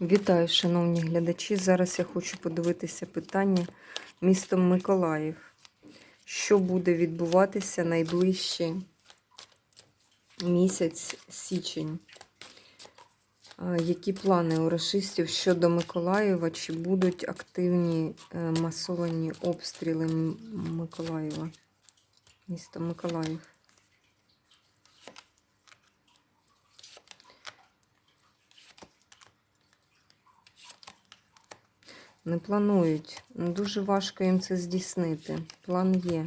Вітаю, шановні глядачі. Зараз я хочу подивитися питання містом Миколаїв. Що буде відбуватися найближчий місяць січень? Які плани у рашистів щодо Миколаєва? Чи будуть активні е, масовані обстріли Миколаєва? Місто Миколаїв. Не планують. Ну, Дуже важко їм це здійснити. План є.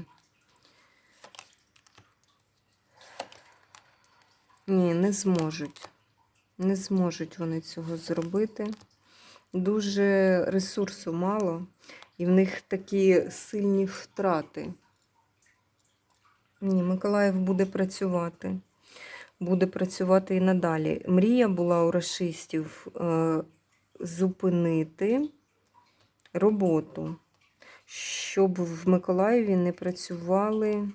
Ні, не зможуть. Не зможуть вони цього зробити. Дуже ресурсу мало, і в них такі сильні втрати. Ні, Миколаїв буде працювати. Буде працювати і надалі. Мрія була у расистів е, зупинити роботу, щоб в Миколаєві не працювали.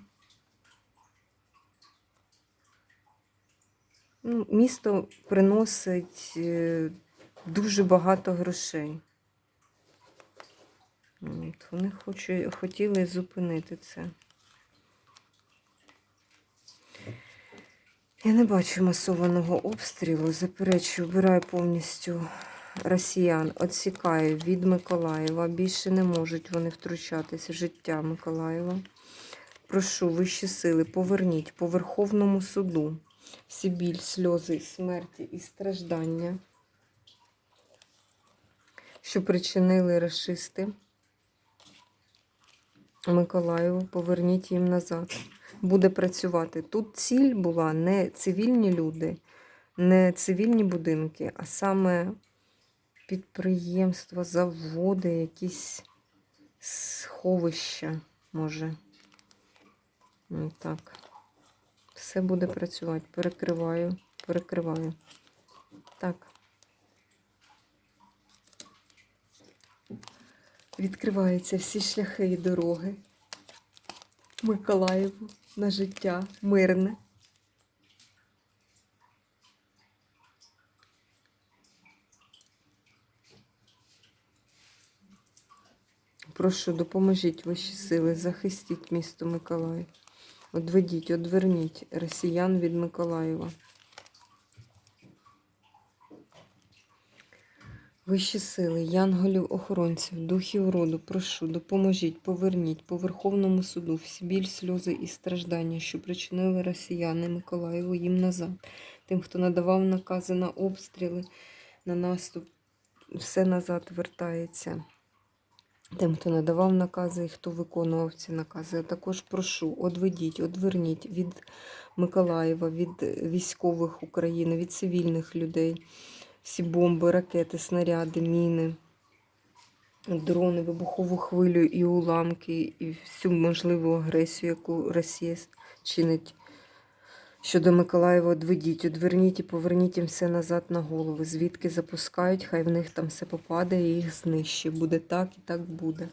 Ну, місто приносить е, дуже багато грошей. От, вони хочуть, хотіли зупинити це. Я не бачу масованого обстрілу. Заперечую, вбираю повністю росіян, відсікаю від Миколаєва. Більше не можуть вони втручатися в життя Миколаєва. Прошу вищі сили, поверніть по Верховному суду всі біль, сльози, смерті і страждання, що причинили расисти Миколаєву, поверніть їм назад. Буде працювати. Тут ціль була не цивільні люди, не цивільні будинки, а саме підприємства, заводи, якісь сховища, може. Ну, Так. Все буде працювати. Перекриваю, перекриваю. Так. Відкриваються всі шляхи і дороги. Миколаєву на життя мирне. Прошу, допоможіть вищі сили, захистіть місто Миколаїв. Одведіть, одверніть росіян від Миколаєва. Вищі сили, янголів, охоронців, духів роду, прошу, допоможіть, поверніть по Верховному суду всі біль, сльози і страждання, що причинили росіяни Миколаєву їм назад. Тим, хто надавав накази на обстріли, на наступ, все назад вертається. Тим, хто надавав накази і хто виконував ці накази. Я також прошу, одведіть, одверніть від Миколаєва, від військових України, від цивільних людей. Всі бомби, ракети, снаряди, міни, дрони, вибухову хвилю і уламки, і всю можливу агресію, яку Росія чинить щодо Миколаєва, одведіть, одверніть і поверніть їм все назад на голови. Звідки запускають, хай в них там все попадає і їх знищить. Буде так і так буде.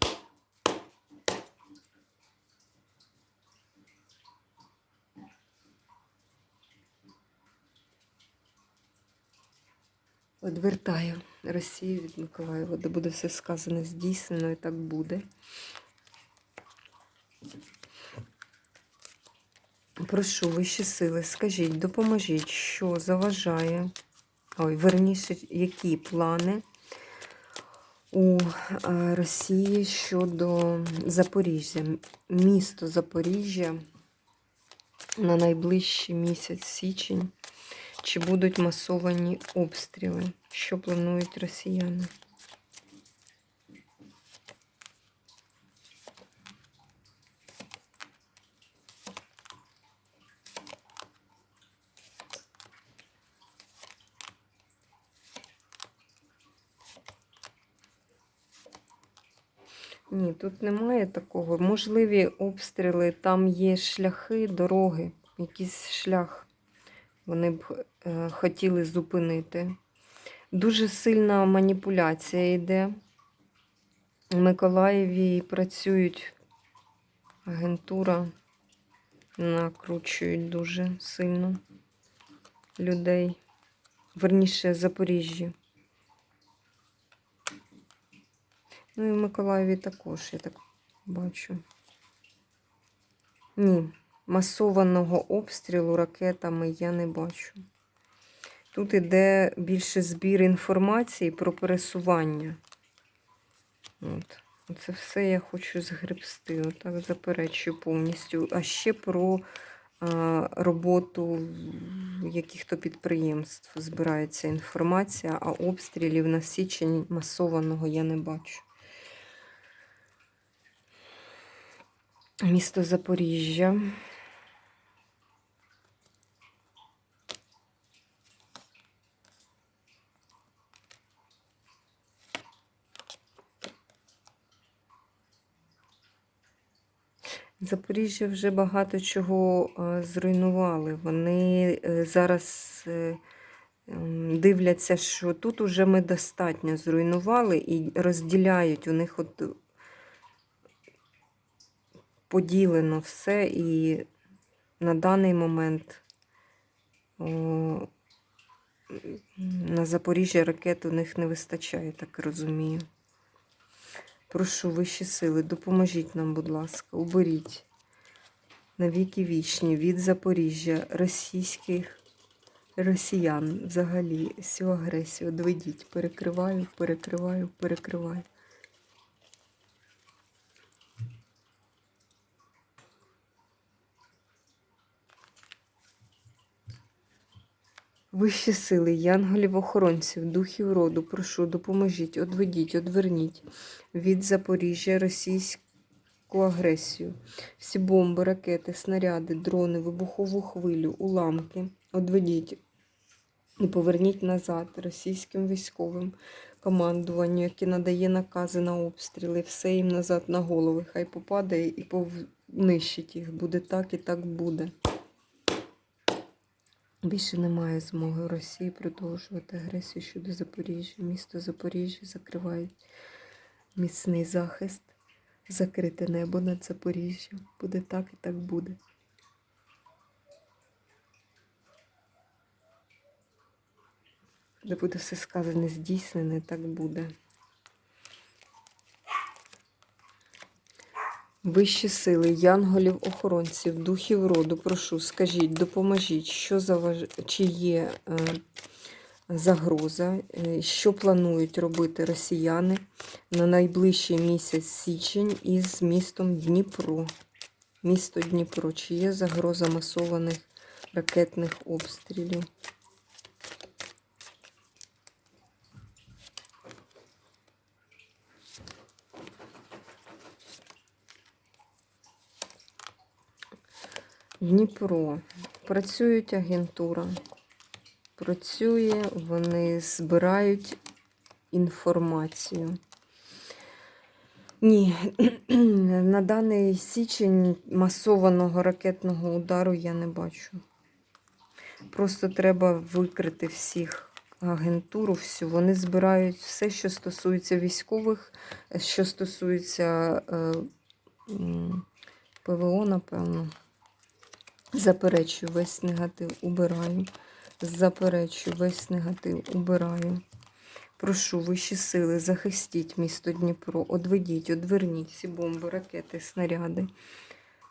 Одвертаю Росію від Миколаєва, де буде все сказане здійснено і так буде. Прошу вищі сили, скажіть, допоможіть, що заважає, ой, верніше, які плани у е, Росії щодо Запоріжжя, місто Запоріжжя на найближчий місяць січень. Чи будуть масовані обстріли? Що планують росіяни? Ні, тут немає такого. Можливі обстріли, там є шляхи, дороги, якийсь шлях вони б е, хотіли зупинити. Дуже сильна маніпуляція йде. У Миколаєві працюють агентура, накручують дуже сильно людей. Верніше Запоріжжі. Ну і в Миколаєві також, я так бачу. Ні, масованого обстрілу ракетами я не бачу. Тут іде більше збір інформації про пересування. От. Це все я хочу згребсти. Отак заперечую повністю. А ще про а, роботу яких-то підприємств збирається інформація, а обстрілів на січень масованого я не бачу. Місто Запоріжжя. Запоріжжя вже багато чого е, зруйнували. Вони е, зараз е, дивляться, що тут уже ми достатньо зруйнували і розділяють. У них от поділено все, і на даний момент о, на Запоріжжя ракет у них не вистачає, так розумію. Прошу вищі сили, допоможіть нам, будь ласка, уберіть на віки вічні від Запоріжжя російських росіян взагалі всю агресію. Одведіть, перекриваю, перекриваю, перекриваю. Вищі сили, янголів-охоронців, духів роду, прошу, допоможіть, одведіть, одверніть від Запоріжжя російську агресію. Всі бомби, ракети, снаряди, дрони, вибухову хвилю, уламки. Одведіть і поверніть назад російським військовим командуванню, яке надає накази на обстріли, все їм назад на голови. Хай попадає і повнищить їх. Буде так і так буде. Більше немає змоги Росії продовжувати агресію щодо Запоріжжя. Місто Запоріжжя закривають міцний захист, закрите небо над Запоріжжям. Буде так і так буде. Де буде все сказане, здійснене, так буде. Вищі сили, янголів, охоронців, духів роду, прошу, скажіть, допоможіть, що заваж... чи є е, загроза, е, що планують робити росіяни на найближчий місяць січень із містом Дніпро. Місто Дніпро, чи є загроза масованих ракетних обстрілів? Дніпро. Працюють агентура. Працює, вони збирають інформацію. Ні, на даний січень масованого ракетного удару я не бачу. Просто треба викрити всіх агентуру, всю. Вони збирають все, що стосується військових, що стосується е, ПВО, напевно. Заперечую весь негатив, убираю. Заперечую весь негатив, убираю. Прошу вищі сили, захистіть місто Дніпро, одведіть, одверніть всі бомби, ракети, снаряди,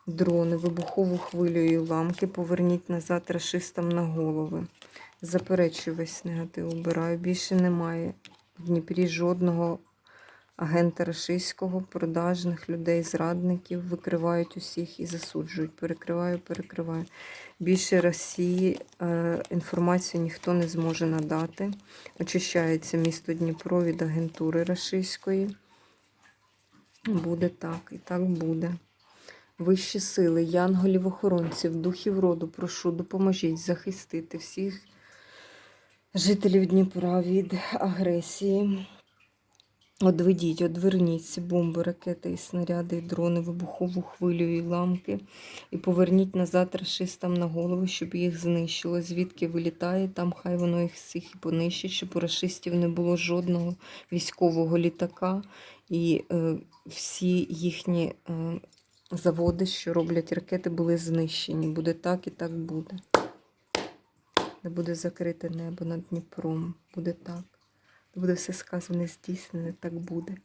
дрони, вибухову хвилю і уламки, поверніть назад рашистам на голови. Заперечую весь негатив, убираю. Більше немає в Дніпрі жодного агента рашистського, продажних людей, зрадників, викривають усіх і засуджують. Перекриваю, перекриваю. Більше Росії е, інформацію ніхто не зможе надати. Очищається місто Дніпро від агентури рашистської. Буде так, і так буде. Вищі сили, янголів-охоронців, духів роду, прошу, допоможіть захистити всіх жителів Дніпра від агресії. Одведіть, ці бомби, ракети, і снаряди, і дрони, вибухову хвилю і ламки. І поверніть назад рашистам на голови, щоб їх знищило. Звідки вилітає, там хай воно їх всіх і понищить, щоб у рашистів не було жодного військового літака. І е, всі їхні е, заводи, що роблять ракети, були знищені. Буде так і так буде. Не буде закрите небо над Дніпром. Буде так буде все сказане, здійснене, так буде.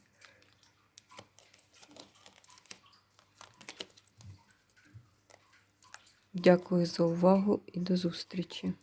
Дякую за увагу і до зустрічі!